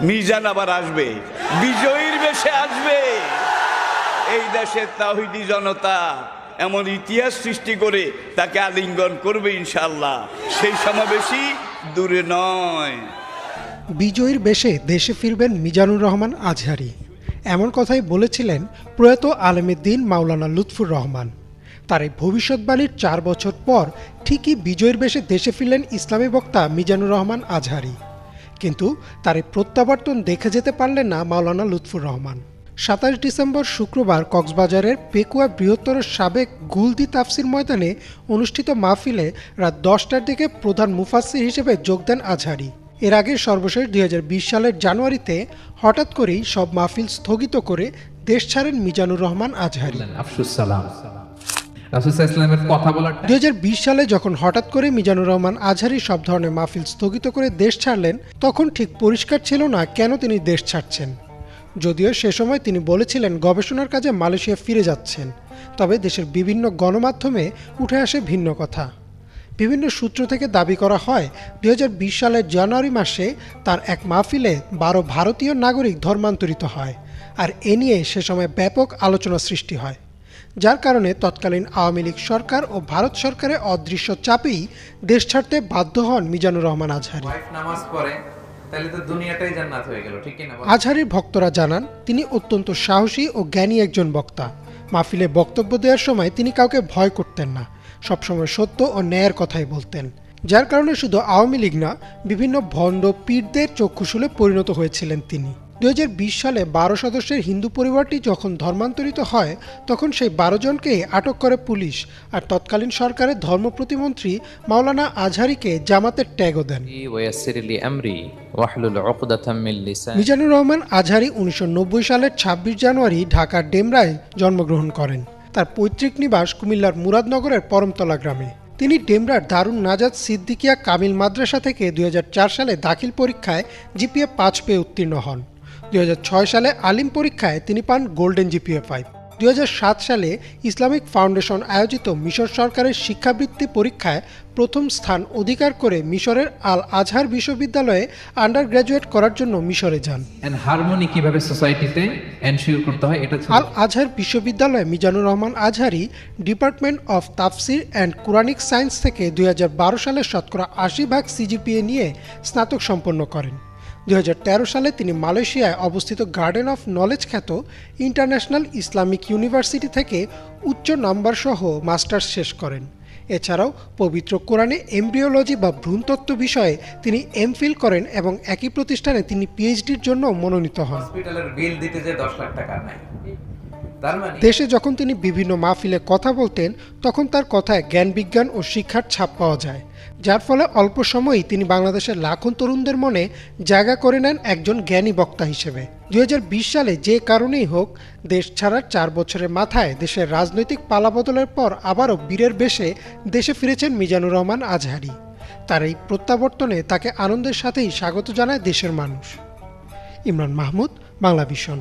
মিজান আবার আসবে। বিজয়ীর বেশে আসবে। এই দেশের তাহিদি জনতা এমন ইতিহাস সৃষ্টি করে তাকে আলিঙ্গন করবে ইনশাল্লাহ সেই সমাবেশই দূরে নয়। বিজয়ীর বেশে দেশে ফিরবেন মিজানুর রহমান আজহারি। এমন কথাই বলেছিলেন প্রয়াত আলমেদ্দিন মাওলানা লুৎফুর রহমান। তার এই ভবিষ্যৎবাণীর চার বছর পর ঠিকই বিজয়ীর বেশে দেশে ফিরলেন ইসলামী বক্তা মিজানুর রহমান আজহারি। কিন্তু তার এই প্রত্যাবর্তন দেখে যেতে পারলেন না মাওলানা লুৎফুর রহমান। সাতাশ ডিসেম্বর শুক্রবার কক্সবাজারের পেকুয়া বৃহত্তর সাবেক গুলদি তাফসির ময়দানে অনুষ্ঠিত মাহফিলে রাত দশটার দিকে প্রধান মুফাসির হিসেবে যোগ দেন আজহারি। এর আগে সর্বশেষ দুই হাজার বিশ সালের জানুয়ারিতে হঠাৎ করেই সব মাহফিল স্থগিত করে দেশ ছাড়েন মিজানুর রহমান আজহারি। আফসুস সালাম। রাসুসাহ ইসলামের কথা বলার দুই সালে যখন হঠাৎ করে মিজানুর রহমান আজহারি সব ধরনের মাহফিল স্থগিত করে দেশ ছাড়লেন, তখন ঠিক পরিষ্কার ছিল না কেন তিনি দেশ ছাড়ছেন। যদিও সে সময় তিনি বলেছিলেন গবেষণার কাজে মালয়েশিয়া ফিরে যাচ্ছেন, তবে দেশের বিভিন্ন গণমাধ্যমে উঠে আসে ভিন্ন কথা। বিভিন্ন সূত্র থেকে দাবি করা হয় দু হাজার বিশ সালের জানুয়ারি মাসে তার এক মাহফিলে বারো ভারতীয় নাগরিক ধর্মান্তরিত হয়, আর এ নিয়ে সে সময় ব্যাপক আলোচনা সৃষ্টি হয়। যার কারণে তৎকালীন আওয়ামী লীগ সরকার ও ভারত সরকারের অদৃশ্য চাপেই দেশ ছাড়তে বাধ্য হন মিজানুর রহমান আজহারি। নামাজ পড়ে? আজহারির ভক্তরা জানান তিনি অত্যন্ত সাহসী ও জ্ঞানী একজন বক্তা। মাহফিলে বক্তব্য দেওয়ার সময় তিনি কাউকে ভয় করতেন না সবসময় সত্য ও ন্যায়ের কথাই বলতেন। যার কারণে শুধু আওয়ামী লীগ না বিভিন্ন ভণ্ড পীরদের চক্ষুশুলে পরিণত হয়েছিলেন তিনি। দুই হাজার বিশ সালে বারো সদস্যের হিন্দু পরিবারটি যখন ধর্মান্তরিত হয় তখন সেই বারো জনকে আটক করে পুলিশ আর তৎকালীন সরকারের ধর্ম প্রতিমন্ত্রী মাওলানা আজহারিকে জামাতের ট্যাগও দেন। মিজানুর রহমান আজহারি উনিশশো নব্বই সালের ২৬ জানুয়ারি ঢাকার ডেমরায় জন্মগ্রহণ করেন। তার পৈতৃক নিবাস কুমিল্লার মুরাদনগরের পরমতলা গ্রামে। তিনি ডেমরার দারুণ নাজাদ সিদ্দিকিয়া কামিল মাদ্রাসা থেকে দুই হাজার চার সালে দাখিল পরীক্ষায় জিপিএ পাঁচ পেয়ে উত্তীর্ণ হন। দুই হাজার ছয় সালে আলিম পরীক্ষায় তিনি পান গোল্ডেন জিপিএ ফাইভ। দুই হাজার সাত সালে ইসলামিক ফাউন্ডেশন আয়োজিত মিশর সরকারের শিক্ষাবৃত্তি পরীক্ষায় প্রথম স্থান অধিকার করে মিশরের আল আজহার বিশ্ববিদ্যালয়ে আন্ডার গ্র্যাজুয়েট করার জন্য মিশরে যান। হারমোনি কীভাবে সোসাইটিতে এনশিওর করতে হয় এটা আল আজহার বিশ্ববিদ্যালয়ে Mizanur Rahman Azhari department of tafsir and Quranic science থেকে দুই হাজার বারো সালে শতকরা আশি ভাগ সিজিপিএ নিয়ে স্নাতক সম্পন্ন করেন। দু হাজার তেরো সালে তিনি মালয়েশিয়ায় অবস্থিত গার্ডেন অফ নলেজ খ্যাত ইন্টারন্যাশনাল ইসলামিক ইউনিভার্সিটি থেকে উচ্চ নাম্বার সহ মাস্টার্স শেষ করেন। এছাড়াও পবিত্র কোরআনে এমব্রিওলজি বা ভ্রূণতত্ত্ব বিষয়ে তিনি এমফিল করেন এবং একই প্রতিষ্ঠানে তিনি পিএইচডির জন্য মনোনীত হন। হসপিটালের বিল দিতে যে দশ লাখ টাকা নাই দেশে যখন তিনি বিভিন্ন মাহফিলে কথা বলতেন, তখন তার কথায় জ্ঞান বিজ্ঞান ও শিক্ষার ছাপ পাওয়া যায়, যার ফলে অল্প সময়েই তিনি বাংলাদেশের লাখো তরুণদের মনে জায়গা করে নেন একজন জ্ঞানী বক্তা হিসেবে। দু হাজার বিশ সালে যে কারণেই হোক, দেশ ছাড়ার চার বছরের মাথায় দেশের রাজনৈতিক পালাবদলের পর আবারও বীরের বেশে দেশে ফিরেছেন মিজানুর রহমান আজহারি। তার এই প্রত্যাবর্তনে তাকে আনন্দের সাথেই স্বাগত জানায় দেশের মানুষ। ইমরান মাহমুদ বাংলা ভিশন